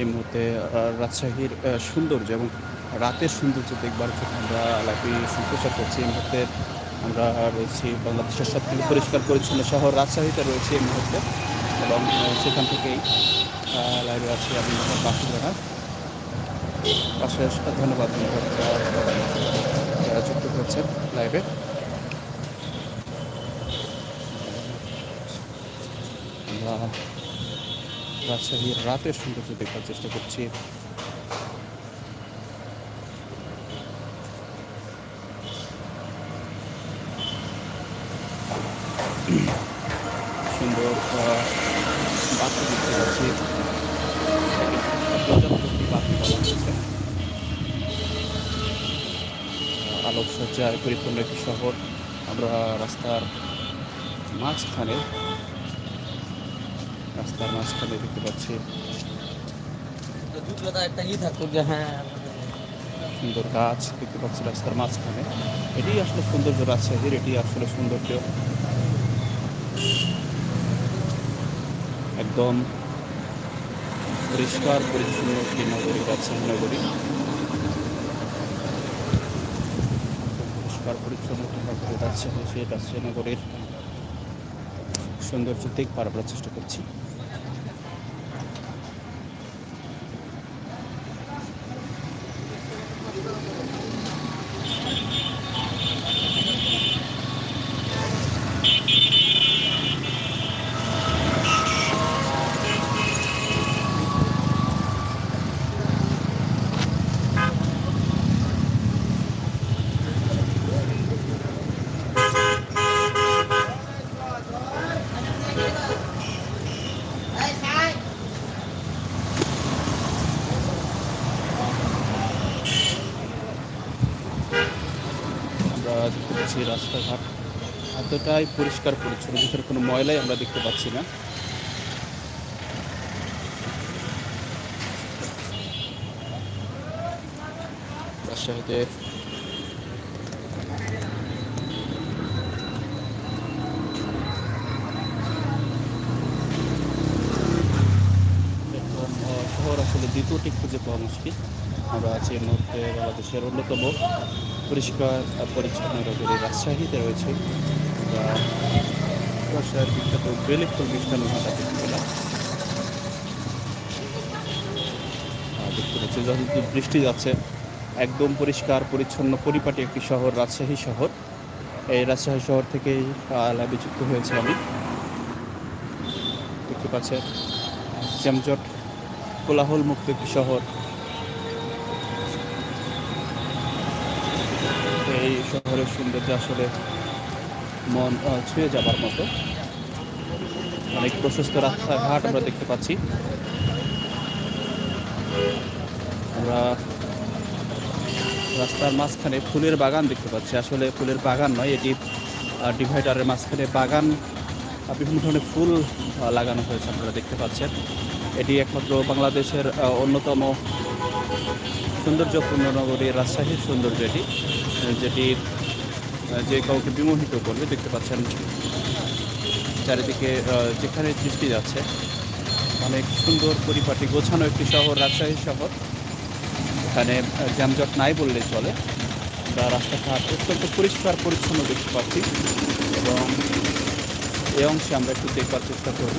এই মুহূর্তে রাজশাহীর সৌন্দর্য এবং রাতের সৌন্দর্য দেখবার জন্য আমরা লাইভে প্রচার করছি। এই মুহূর্তে আমরা রয়েছি বাংলাদেশের সবথেকে পরিষ্কার পরিচ্ছন্ন শহর রাজশাহীতে রয়েছে এই মুহূর্তে এবং সেখান থেকেই লাইভে আছি আমি বাসুদ রানা। অশেষ ধন্যবাদ যারা যুক্ত হচ্ছেন লাইভে। আমরা রাজশাহীর রাতের সৌন্দর্য দেখার চেষ্টা করছি। সুন্দর বাতি দেখতে পাচ্ছি। আলোকসজ্জায় পরিপূর্ণ একটি শহর। আমরা রাস্তার মাঝখানে রাস্তার মাঝখানে দেখতে পাচ্ছি। হ্যাঁ সুন্দর গাছ দেখতে পাচ্ছি রাস্তার মাঝখানে। এটি আসলে সৌন্দর্য রাজশাহীর এটি আসলে সৌন্দর্য। একদম পরিষ্কার পরিচ্ছন্ন একটি নগরী রাজশাহী নগরী। পরিষ্কার পরিচ্ছন্ন একটি নগরী রাজশাহী সেই রাজশাহী নগরীর সৌন্দর্য দেখবার আমরা চেষ্টা করছি আমরা দেখতে পাচ্ছি রাস্তাঘাট এতটাই পরিষ্কার পরিচ্ছন্ন, ভিতরে কোনো ময়লাই আমরা দেখতে পাচ্ছি না। শহর আসলে দ্বিতীয়টি খুঁজে পাওয়া মুশকিল। আমরা আছি এর মধ্যে বাংলাদেশের অন্যতম পরিষ্কার পরিচ্ছন্ন নগরী রাজশাহীতে রয়েছে। আমরা রাজশাহীর বিখ্যাত বেলেক্ষল মিষ্টান্ন ভাষা পেলাম। দেখতে পাচ্ছি যতদূর বৃষ্টি যাচ্ছে। একদম পরিষ্কার, পরিচ্ছন্ন, পরিপাটি একটি শহর, রাজশাহী শহর। এই রাজশাহী শহর থেকেই লাইভে যুক্ত হয়েছে আমি। দেখতে পাচ্ছেন, জ্যামজট কোলাহল মুক্ত একটি শহর। এই শহরের সৌন্দর্য আসলে মন ছুঁয়ে যাবার মতো। অনেক প্রশস্ত রাস্তাঘাট আমরা দেখতে পাচ্ছি। আমরা রাস্তার মাঝখানে ফুলের বাগান দেখতে পাচ্ছি। আসলে ফুলের বাগান নয়, এটি ডিভাইডারের মাঝখানে বাগান। বিভিন্ন ধরনের ফুল লাগানো হয়েছে, আপনারা দেখতে পাচ্ছেন। এটি একমাত্র বাংলাদেশের অন্যতম সৌন্দর্যপূর্ণ নগরী, রাজশাহীর সৌন্দর্য এটি যেটি যে কাউকে বিমোহিত করবে, দেখতে পাচ্ছেন চারিদিকে যেখানে দৃষ্টি যাচ্ছে, অনেক সুন্দর পরিপাটি, গোছানো একটি শহর, রাজশাহী শহর, এখানে যানজট নাই বললে চলে, আমরা রাস্তাঘাট অত্যন্ত পরিষ্কার, পরিচ্ছন্ন দেখতে পাচ্ছি এবং এই অংশে আমরা একটু দেখবার চেষ্টা করব।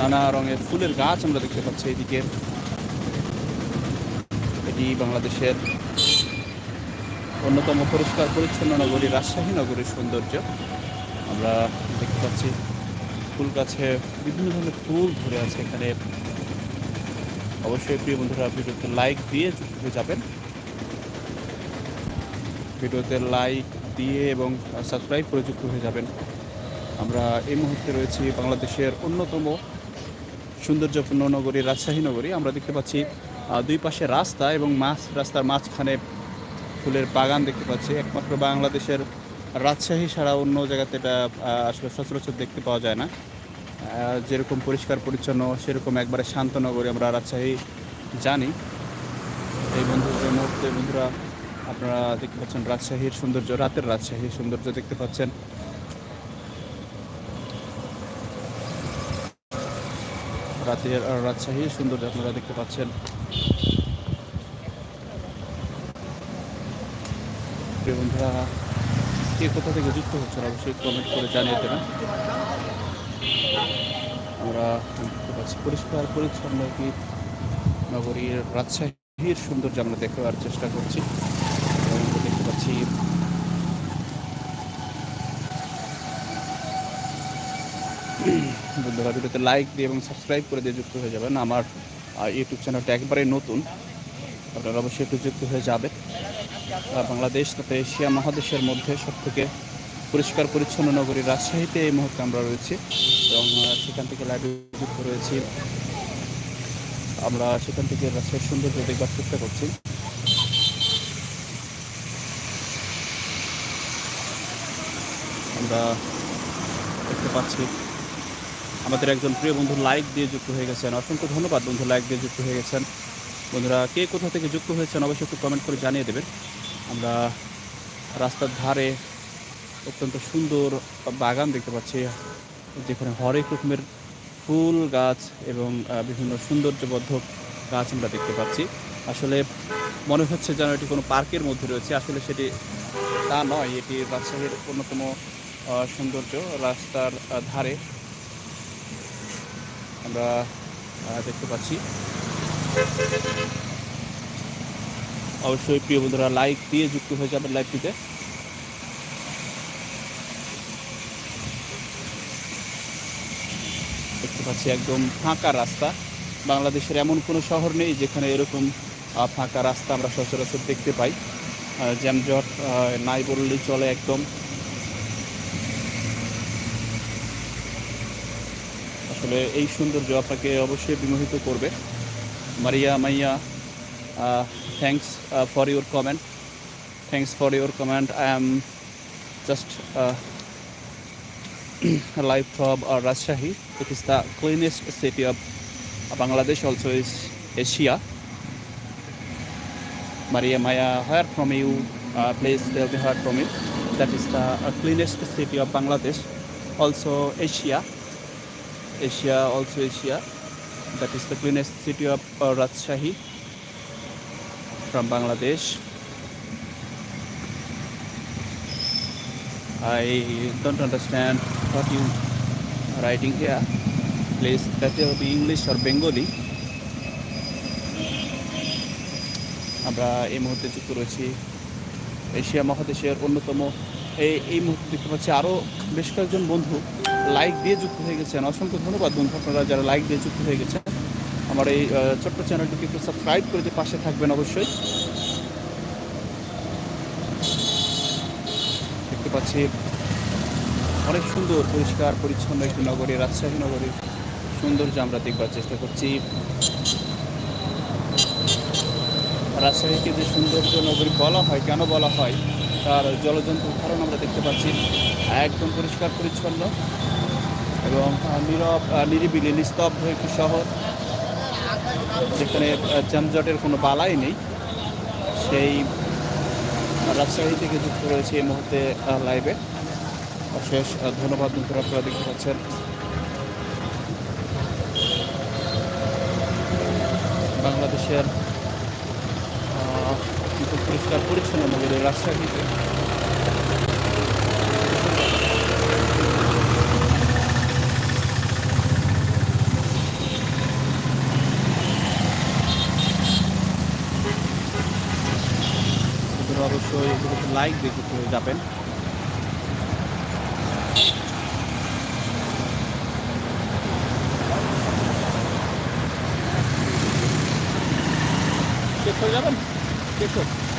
নানা রঙের ফুলের গাছ আমরা দেখতে পাচ্ছি এইদিকে এটি বাংলাদেশের অন্যতম পরিষ্কার পরিচ্ছন্ন নগরী, রাজশাহী নগরীর সৌন্দর্য। আমরা দেখতে পাচ্ছি ফুল গাছে বিভিন্ন ধরনের ফুল ধরে আছে এখানে। অবশ্যই প্রিয় বন্ধুরা, ভিডিওতে লাইক দিয়ে হয়ে যাবেন। ভিডিওতে লাইক দিয়ে এবং সাবস্ক্রাইব করে যুক্ত হয়ে যাবেন। আমরা এই মুহূর্তে রয়েছি বাংলাদেশের অন্যতম সৌন্দর্যপূর্ণ নগরী, রাজশাহী নগরী। আমরা দেখতে পাচ্ছি দুই পাশে রাস্তা এবং মাছ, রাস্তার মাঝখানে ফুলের বাগান দেখতে পাচ্ছি। একমাত্র বাংলাদেশের রাজশাহী ছাড়া অন্য জায়গাতে এটা আসলে সচরাচর দেখতে পাওয়া যায় না। যেরকম পরিষ্কার, পরিচ্ছন্ন, সেরকম একবারে শান্ত নগরী আমরা রাজশাহী জানি। এই বন্ধুদের মুহূর্তে বন্ধুরা, আপনারা দেখতে পাচ্ছেন রাজশাহীর সৌন্দর্য, রাতের রাজশাহীর সৌন্দর্য দেখতে পাচ্ছেন। রাতের, রাজশাহীর সৌন্দর্য আপনারা দেখতে পাচ্ছেন। বন্ধুরা, কে কোথা থেকে যুক্ত হচ্ছেন অবশ্যই কমেন্ট করে জানিয়ে দেবেন। আমরা দেখতে পাচ্ছি পরিষ্কার, পরিচ্ছন্ন একটি নগরীর রাজশাহীর সৌন্দর্য আমরা দেখার চেষ্টা করছি। দেখতে পাচ্ছি বন্ধুরা, ভিডিওতে লাইক দিয়ে এবং সাবস্ক্রাইব করে দিয়ে যুক্ত হয়ে যাবেন আমার ইউটিউব চ্যানেলটা একবারে নতুন। আপনারা অবশ্যই একটু যুক্ত হয়ে যাবে বাংলাদেশ তথা এশিয়া মহাদেশের মধ্যে সবথেকে পরিষ্কার পরিচ্ছন্ন নগরী রাজশাহীতে এই মুহূর্তে আমরা রয়েছি এবং সেখান থেকে লাইভে যুক্ত রয়েছি। আমরা সেখান থেকে রাজশাহীর সৌন্দর্য দেখবার চেষ্টা করছি। আমরা দেখতে পাচ্ছি আমাদের একজন প্রিয় বন্ধু লাইক দিয়ে যুক্ত হয়ে গেছেন, অসংখ্য ধন্যবাদ বন্ধু লাইক দিয়ে যুক্ত হয়ে গেছেন। বন্ধুরা, কে কোথা থেকে যুক্ত হয়েছেন অবশ্যই একটু কমেন্ট করে জানিয়ে দেবেন। আমরা রাস্তার ধারে অত্যন্ত সুন্দর বাগান দেখতে পাচ্ছি, যেখানে হরেক রকমের ফুল গাছ এবং বিভিন্ন সৌন্দর্যবর্ধক গাছ আমরা দেখতে পাচ্ছি। আসলে মনে হচ্ছে যেন এটি কোনো পার্কের মধ্যে রয়েছে, আসলে সেটি তা নয়, এটি রাজশাহীর অন্যতম সৌন্দর্য রাস্তার ধারে। আমরা দেখতে পাচ্ছি। অবশ্যই প্রিয় বন্ধুরা লাইক দিয়ে যুক্ত হয়ে যাবেন লাইভটিতে দেখতে পাচ্ছি একদম ফাঁকা রাস্তা। বাংলাদেশের এমন কোনো শহর নেই যেখানে এরকম ফাঁকা রাস্তা আমরা সচরাচর দেখতে পাই। জ্যামজট নাই বললেই চলে একদম। তবে এই সুন্দর জয় আপনাকে অবশ্যই বিমোহিত করবে। Maria, Maya thanks for your comment thanks for your comment I am just life from Rajshahi it is the cleanest city of Bangladesh also is Asia Maria Maya hear from you place dell be hear from you that is the cleanest city of Bangladesh also Asia Asia, also Asia. That is the cleanest city of uh, Rajshahi from Bangladesh. I don't understand what you are writing here. Please, that will be English or Bengali. আমরা এই মুহূর্তে যুক্ত রয়েছি Asia মহাদেশের অন্যতম এই এই মুহূর্তে দেখতে পাচ্ছি আরও বেশ কয়েকজন বন্ধু লাইক দিয়ে যুক্ত হয়ে গেছেন। অসংখ্য ধন্যবাদ বন্ধু, আপনারা যারা লাইক দিয়ে যুক্ত হয়ে গেছেন। আমার এই ছোট্ট চ্যানেলটিকে একটু সাবস্ক্রাইব করে দিয়ে পাশে থাকবেন অবশ্যই। দেখতে পাচ্ছি, অনেক সুন্দর, পরিষ্কার, পরিচ্ছন্ন একটি নগরী, রাজশাহী নগরীর সৌন্দর্য আমরা দেখবার চেষ্টা করছি। রাজশাহীকে যে সৌন্দর্য নগরী বলা হয়, কেন বলা হয়, তার জলজন্ত উদাহরণ আমরা দেখতে পাচ্ছি। একদম পরিষ্কার, পরিচ্ছন্ন। এবং নীরব নিরিবিলি, নিস্তব্ধ একটি শহর। যেখানে যানজটের কোনো বালাই নেই। সেই রাজশাহী থেকে যুক্ত রয়েছে এই মুহূর্তে লাইভে অশেষ ধন্যবাদ বন্ধুরা আপনারা দেখতে পাচ্ছেন। বাংলাদেশের পরিষ্কার পরিচ্ছন্ন নগরী রাজশাহীতে। বন্ধুরা এগুলো লাইক দিয়ে যুক্ত যাবেন শেষ হয়ে যাবেন শেষ হোক।